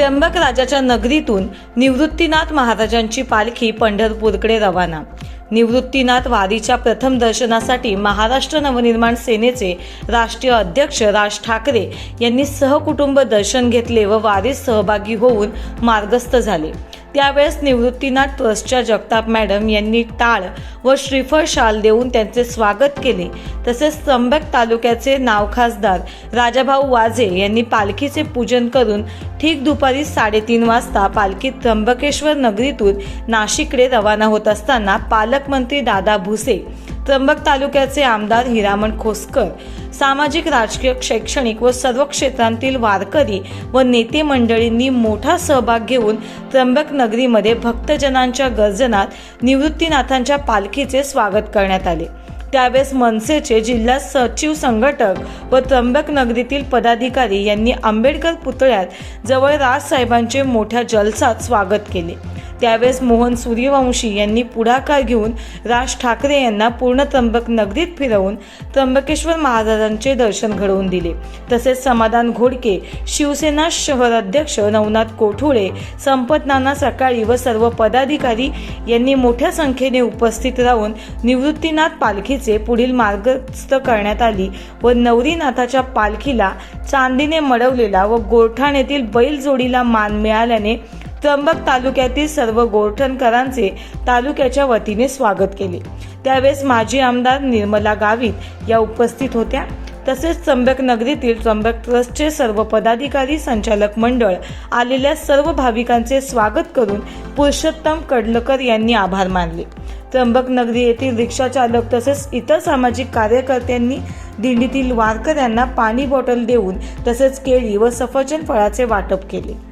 त्र्यंबक राजाच्या नगरीतून निवृत्तीनाथ महाराजांची पालखी पंढरपूरकडे रवाना. निवृत्तीनाथ वारीच्या प्रथम दर्शनासाठी महाराष्ट्र नवनिर्माण सेनेचे राष्ट्रीय अध्यक्ष राज ठाकरे यांनी सहकुटुंब दर्शन घेतले व वारीत सहभागी होऊन मार्गस्थ झाले. त्यावेळेस निवृत्तीनाथ ट्रस्टच्या जगताप मॅडम यांनी टाळ व श्रीफळ शाल देऊन त्यांचे स्वागत केले. तसेच त्र्यंबक तालुक्याचे नाव खासदार राजाभाऊ वाजे यांनी पालखीचे पूजन करून ठीक दुपारी साडेतीन वाजता पालखी त्र्यंबकेश्वर नगरीतून नाशिककडे रवाना होत असताना पालकमंत्री दादा भुसे त्र्यंबक तालुक्याचे आमदार हिरामण खोसकर सामाजिक राजकीय शैक्षणिक व सर्व क्षेत्रांतील वारकरी व नेते मंडळींनी मोठा सहभाग घेऊन त्र्यंबक नगरीमध्ये भक्तजनांच्या गर्जनात निवृत्तीनाथांच्या पालखीचे स्वागत करण्यात आले. त्यावेळेस मनसेचे जिल्हा सचिव संघटक व त्र्यंबक नगरीतील पदाधिकारी यांनी आंबेडकर पुतळ्यात जवळ राजसाहेबांचे मोठ्या जलसात स्वागत केले. त्यावेळेस मोहन सूर्यवंशी यांनी पुढाकार घेऊन राज ठाकरे यांना पूर्ण त्र्यंबक नगरीत फिरवून त्र्यंबकेश्वर महाराजांचे दर्शन घडवून दिले. तसेच समाधान घोडके शिवसेना शहर अध्यक्ष नवनाथ कोठुळे संपतनाना सकाळी व सर्व पदाधिकारी यांनी मोठ्या संख्येने उपस्थित राहून निवृत्तीनाथ पालखीचे पुढील मार्गस्थ करण्यात आली व नवरीनाथाच्या पालखीला चांदीने मडवलेला व गोरठाण येथील बैल जोडीला मान मिळाल्याने त्र्यंबक तालुक्यातील सर्व गोरठणकरांचे तालुक्याच्या वतीने स्वागत केले. त्यावेळेस माजी आमदार निर्मला गावित या उपस्थित होत्या. तसेच त्र्यंबक नगरीतील त्र्यंबक ट्रस्टचे सर्व पदाधिकारी संचालक मंडळ आलेल्या सर्व भाविकांचे स्वागत करून पुरुषोत्तम कडलकर यांनी आभार मानले. त्र्यंबक नगरी येथील रिक्षाचालक तसेच इतर सामाजिक कार्यकर्त्यांनी दिंडीतील वारकऱ्यांना पाणी बॉटल देऊन तसेच केळी व सफरचंद फळाचे वाटप केले.